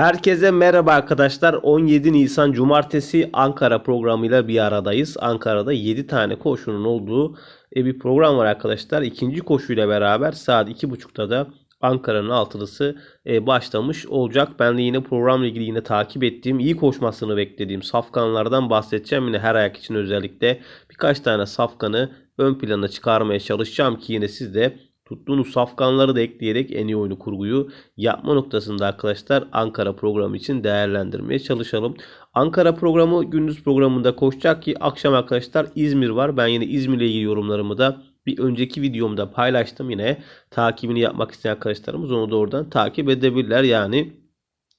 Herkese merhaba arkadaşlar. 17 Nisan Cumartesi Ankara programıyla bir aradayız. Ankara'da 7 tane koşunun olduğu e, bir program var arkadaşlar. İkinci koşuyla beraber saat 2.30'da da Ankara'nın altılısı e, başlamış olacak. Ben de yine programla ilgili yine takip ettiğim, iyi koşmasını beklediğim safkanlardan bahsedeceğim. Yine her ayak için özellikle birkaç tane safkanı ön plana çıkarmaya çalışacağım ki yine siz de tuttuğunuz safkanları da ekleyerek en iyi oyunu kurguyu yapma noktasında arkadaşlar Ankara programı için değerlendirmeye çalışalım. Ankara programı gündüz programında koşacak ki akşam arkadaşlar İzmir var. Ben yine İzmir ile ilgili yorumlarımı da bir önceki videomda paylaştım yine. Takibini yapmak isteyen arkadaşlarımız onu da oradan takip edebilirler. Yani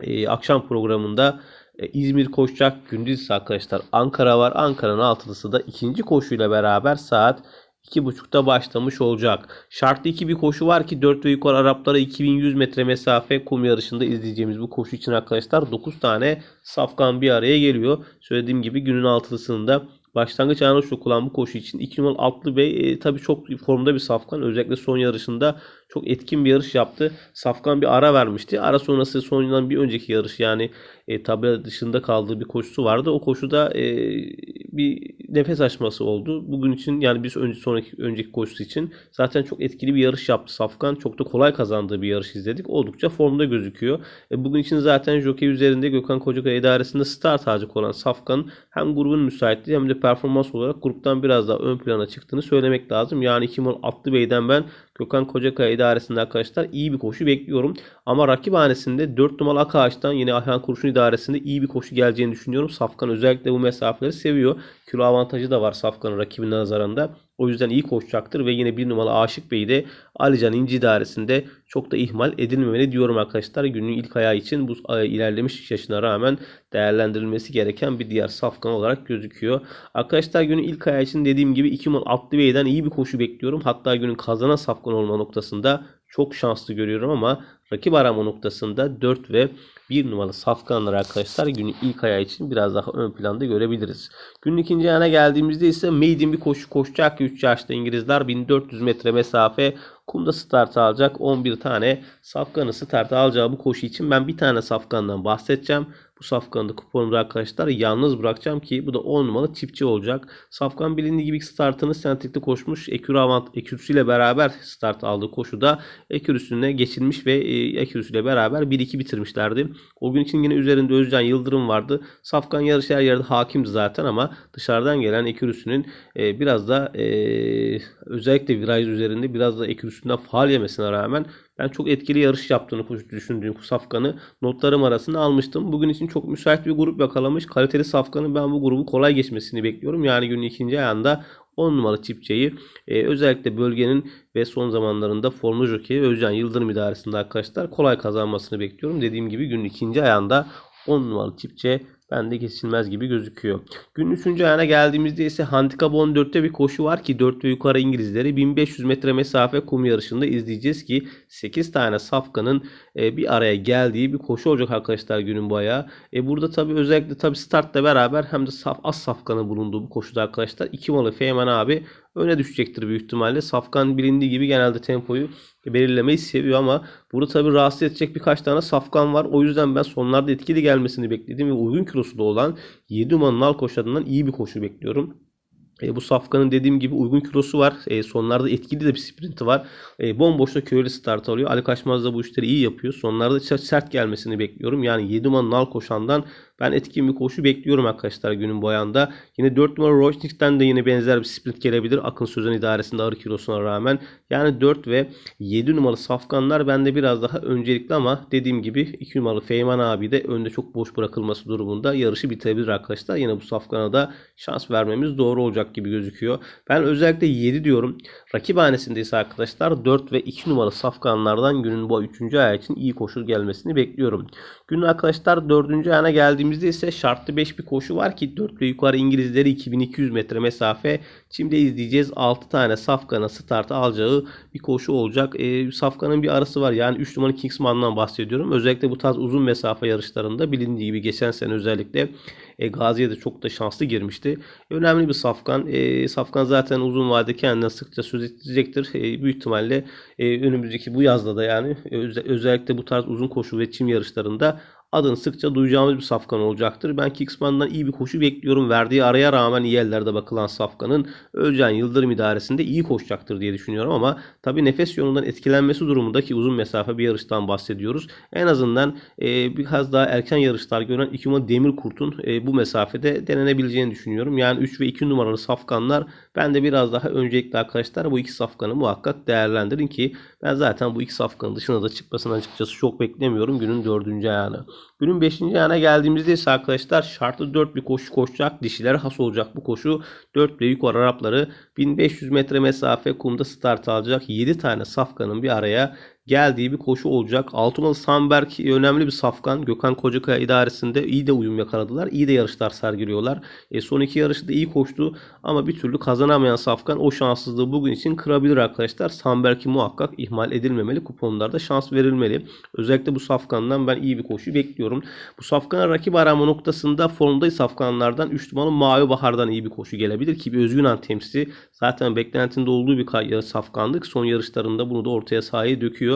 e, akşam programında e, İzmir koşacak. Gündüz arkadaşlar Ankara var. Ankara'nın altılısı da ikinci koşuyla beraber saat 2.30'da başlamış olacak. Şartlı iki bir koşu var ki 4 ve yukarı Araplara 2100 metre mesafe kum yarışında izleyeceğimiz bu koşu için arkadaşlar 9 tane safkan bir araya geliyor. Söylediğim gibi günün altılısında başlangıç anı olan bu koşu için 2 numaralı Altlı Bey e, tabii çok formda bir safkan. Özellikle son yarışında çok etkin bir yarış yaptı. Safkan bir ara vermişti. Ara sonrası sonundan bir önceki yarış yani e, tabela dışında kaldığı bir koşusu vardı. O koşuda e, bir nefes açması oldu. Bugün için yani biz önce sonraki önceki koşusu için zaten çok etkili bir yarış yaptı Safkan. Çok da kolay kazandığı bir yarış izledik. Oldukça formda gözüküyor. E, bugün için zaten jockey üzerinde Gökhan Kocakaya idaresinde start alacak olan Safkan hem grubun müsaitliği hem de performans olarak gruptan biraz daha ön plana çıktığını söylemek lazım. Yani Kimon Atlı Bey'den ben Gökhan Kocakaya idaresinde arkadaşlar iyi bir koşu bekliyorum. Ama rakip hanesinde 4 numaralı Akaağaç'tan yine Ayhan Kurşun idaresinde iyi bir koşu geleceğini düşünüyorum. Safkan özellikle bu mesafeleri seviyor. Kilo avantajı da var Safkan'ın rakibinin nazarında. O yüzden iyi koşacaktır ve yine bir numaralı Aşık Bey'i de Alican İnci idaresinde çok da ihmal edilmemeli diyorum arkadaşlar. Günün ilk ayağı için bu ilerlemiş yaşına rağmen değerlendirilmesi gereken bir diğer safkan olarak gözüküyor. Arkadaşlar günün ilk ayağı için dediğim gibi 2 numaralı Atlı Bey'den iyi bir koşu bekliyorum. Hatta günün kazanan safkan olma noktasında çok şanslı görüyorum ama rakip arama noktasında 4 ve 1 numaralı safkanlar arkadaşlar günün ilk ayağı için biraz daha ön planda görebiliriz. Günün ikinci ayağına geldiğimizde ise maiden bir koşu koşacak 3 yaşlı İngilizler 1400 metre mesafe kumda start alacak 11 tane safkanı start alacağı bu koşu için ben bir tane safkandan bahsedeceğim. Bu safkanı da kuponumda arkadaşlar yalnız bırakacağım ki bu da 10 numaralı çiftçi olacak. Safkan bilindiği gibi startını sentikte koşmuş. Ekürü avant ekürüsüyle beraber start aldığı koşuda ekürüsüne geçilmiş ve e, ekürüsüyle beraber 1-2 bitirmişlerdi. O gün için yine üzerinde Özcan Yıldırım vardı. Safkan yarış her yerde hakimdi zaten ama dışarıdan gelen ekürüsünün e, biraz da e, özellikle viraj üzerinde biraz da ekürüsünden faal yemesine rağmen ben çok etkili yarış yaptığını düşündüğüm Safkan'ı notlarım arasında almıştım. Bugün için çok müsait bir grup yakalamış. Kaliteli Safkan'ın ben bu grubu kolay geçmesini bekliyorum. Yani günün ikinci ayağında 10 numaralı çiftçeyi e, özellikle bölgenin ve son zamanlarında formlu jokeyi Özcan Yıldırım idaresinde arkadaşlar kolay kazanmasını bekliyorum. Dediğim gibi günün ikinci ayağında 10 numaralı çiftçe bende geçilmez gibi gözüküyor. Günün 3. ayağına geldiğimizde ise handikap 14'te bir koşu var ki 4 ve yukarı İngilizleri 1500 metre mesafe kum yarışında izleyeceğiz ki 8 tane safkanın e, bir araya geldiği bir koşu olacak arkadaşlar günün bu ayağı. E, burada tabi özellikle tabi startla beraber hem de saf, az safkanın bulunduğu bu koşuda arkadaşlar 2 malı Feyman abi öne düşecektir büyük ihtimalle. Safkan bilindiği gibi genelde tempoyu belirlemeyi seviyor ama burada tabi rahatsız edecek birkaç tane safkan var. O yüzden ben sonlarda etkili gelmesini bekledim ve uygun kilosu da olan 7 numaralı nal koşadından iyi bir koşu bekliyorum. E, bu Safkan'ın dediğim gibi uygun kilosu var. E, sonlarda etkili de bir sprinti var. E, bomboşta köylü start alıyor. Ali Kaçmaz da bu işleri iyi yapıyor. Sonlarda sert gelmesini bekliyorum. Yani 7 numaralı nal koşandan ben etkin bir koşu bekliyorum arkadaşlar günün boyanda. Yine 4 numara Rochnik'ten de yine benzer bir sprint gelebilir. Akın Sözen idaresinde ağır kilosuna rağmen. Yani 4 ve 7 numaralı safkanlar bende biraz daha öncelikli ama dediğim gibi 2 numaralı Feyman abi de önde çok boş bırakılması durumunda yarışı bitirebilir arkadaşlar. Yine bu safkana da şans vermemiz doğru olacak gibi gözüküyor. Ben özellikle 7 diyorum. Rakip hanesinde ise arkadaşlar 4 ve 2 numaralı safkanlardan günün bu 3. ayağı için iyi koşu gelmesini bekliyorum. Günün arkadaşlar 4. ayağına geldiğimizde ise şartlı 5 bir koşu var ki 4 ve yukarı İngilizleri 2200 metre mesafe. Şimdi izleyeceğiz 6 tane Safkan'a start alacağı bir koşu olacak. E, Safkan'ın bir arası var yani 3 numaralı Kingsman'dan bahsediyorum. Özellikle bu tarz uzun mesafe yarışlarında bilindiği gibi geçen sene özellikle E, Gazi'ye de çok da şanslı girmişti. Önemli bir safkan. E, safkan zaten uzun vadede kendine sıkça söz edecektir. E, büyük ihtimalle e, önümüzdeki bu yazda da yani e, öze- özellikle bu tarz uzun koşu ve çim yarışlarında adını sıkça duyacağımız bir safkan olacaktır. Ben Kicksman'dan iyi bir koşu bekliyorum. Verdiği araya rağmen iyi ellerde bakılan safkanın Özcan Yıldırım idaresinde iyi koşacaktır diye düşünüyorum ama tabii nefes yolundan etkilenmesi durumunda ki uzun mesafe bir yarıştan bahsediyoruz. En azından e, biraz daha erken yarışlar gören İkuma Demirkurt'un e, bu mesafede denenebileceğini düşünüyorum. Yani 3 ve 2 numaralı safkanlar ben de biraz daha öncelikli arkadaşlar bu iki safkanı muhakkak değerlendirin ki ben zaten bu iki safkanın dışına da çıkmasını açıkçası çok beklemiyorum günün dördüncü ayağına. Günün 5. ayağına geldiğimizde ise arkadaşlar şartlı 4 bir koşu koşacak. Dişilere has olacak bu koşu. 4 ve yukarı Arapları 1500 metre mesafe kumda start alacak. 7 tane safkanın bir araya geldiği bir koşu olacak. Altımalı Samberg önemli bir safkan. Gökhan Kocakaya idaresinde iyi de uyum yakaladılar. İyi de yarışlar sergiliyorlar. E, son iki yarışı da iyi koştu ama bir türlü kazanamayan safkan o şanssızlığı bugün için kırabilir arkadaşlar. Samberg'i muhakkak ihmal edilmemeli. Kuponlarda şans verilmeli. Özellikle bu safkandan ben iyi bir koşu bekliyorum. Bu safkana rakip arama noktasında formda safkanlardan 3 numaralı Mavi Bahar'dan iyi bir koşu gelebilir ki bir Özgünan temsili zaten beklentinde olduğu bir safkanlık. Son yarışlarında bunu da ortaya sahaya döküyor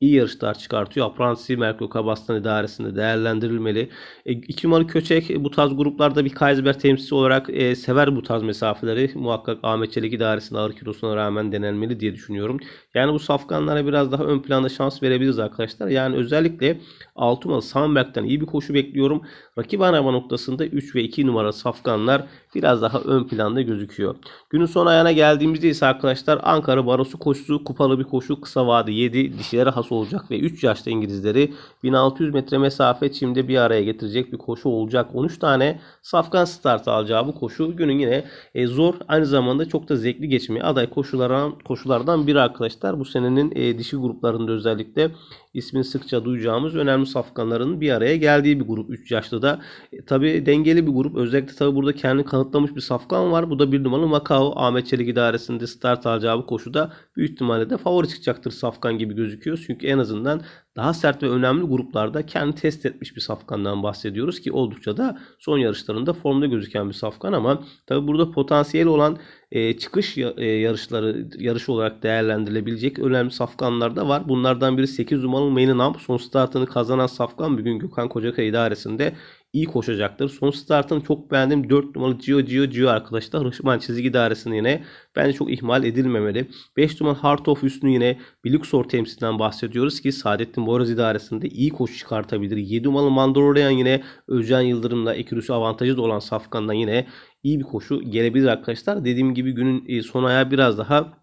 iyi yarışlar çıkartıyor. Apprentice Merklo Kabastan idaresinde değerlendirilmeli. E, iki numaralı Köçek bu tarz gruplarda bir Kaysberg temsilcisi olarak e, sever bu tarz mesafeleri. Muhakkak Ahmet Çelik idaresinde ağır kilosuna rağmen denenmeli diye düşünüyorum. Yani bu safkanlara biraz daha ön planda şans verebiliriz arkadaşlar. Yani özellikle 6 numaralı Sandberg'den iyi bir koşu bekliyorum. Rakip arama noktasında 3 ve 2 numara safkanlar biraz daha ön planda gözüküyor. Günün son ayağına geldiğimizde ise arkadaşlar Ankara Barosu koşusu kupalı bir koşu kısa vade 7 dişilere has olacak ve 3 yaşta İngilizleri 1600 metre mesafe çimde bir araya getirecek bir koşu olacak. 13 tane safkan start alacağı bu koşu günün yine e, zor aynı zamanda çok da zevkli geçmeye aday koşulardan, koşulardan biri arkadaşlar. Bu senenin e, dişi gruplarında özellikle ismini sıkça duyacağımız önemli safkanların bir araya geldiği bir grup 3 yaşlı da. E, tabii dengeli bir grup. Özellikle tabii burada kendini kanıtlamış bir safkan var. Bu da bir numaralı Macao. Ahmet Çelik idaresinde start alacağı bu koşuda büyük ihtimalle de favori çıkacaktır safkan gibi gözüküyor. Çünkü en azından daha sert ve önemli gruplarda kendi test etmiş bir safkandan bahsediyoruz ki oldukça da son yarışlarında formda gözüken bir safkan ama tabi burada potansiyel olan e, çıkış e, yarışları yarışı olarak değerlendirilebilecek önemli safkanlar da var. Bunlardan biri 8 numaralı Maininamp. Son startını kazanan safkan bugün Gökhan Kocakaya idaresinde iyi koşacaktır. Son startını çok beğendim. 4 numaralı Gio Gio Gio arkadaşlar. Hırşman çizgi idaresinde yine bence çok ihmal edilmemeli. 5 numaralı Heart of Hüsnü yine bir Luxor temsilinden bahsediyoruz ki Saadettin Boraz idaresinde iyi koşu çıkartabilir. 7 numaralı Mandalorian yine Özcan Yıldırım'la ekürüsü avantajı da olan Safkan'dan yine iyi bir koşu gelebilir arkadaşlar. Dediğim gibi günün e, son ayağı biraz daha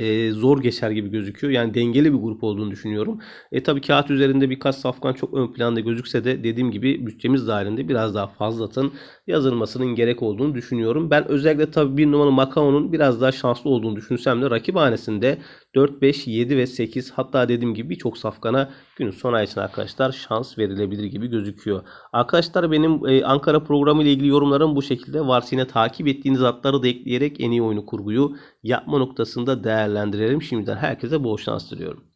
e, zor geçer gibi gözüküyor. Yani dengeli bir grup olduğunu düşünüyorum. E tabii kağıt üzerinde birkaç safkan çok ön planda gözükse de dediğim gibi bütçemiz dahilinde biraz daha fazlatın yazılmasının gerek olduğunu düşünüyorum. Ben özellikle tabii bir numaralı Macao'nun biraz daha şanslı olduğunu düşünsem de rakip hanesinde 4, 5, 7 ve 8 hatta dediğim gibi birçok safkana günün son ay için arkadaşlar şans verilebilir gibi gözüküyor. Arkadaşlar benim e, Ankara programı ile ilgili yorumlarım bu şekilde. Varsa yine takip ettiğiniz atları da ekleyerek en iyi oyunu kurguyu yapma noktasında değerlendirelim. Şimdiden herkese bol şans diliyorum.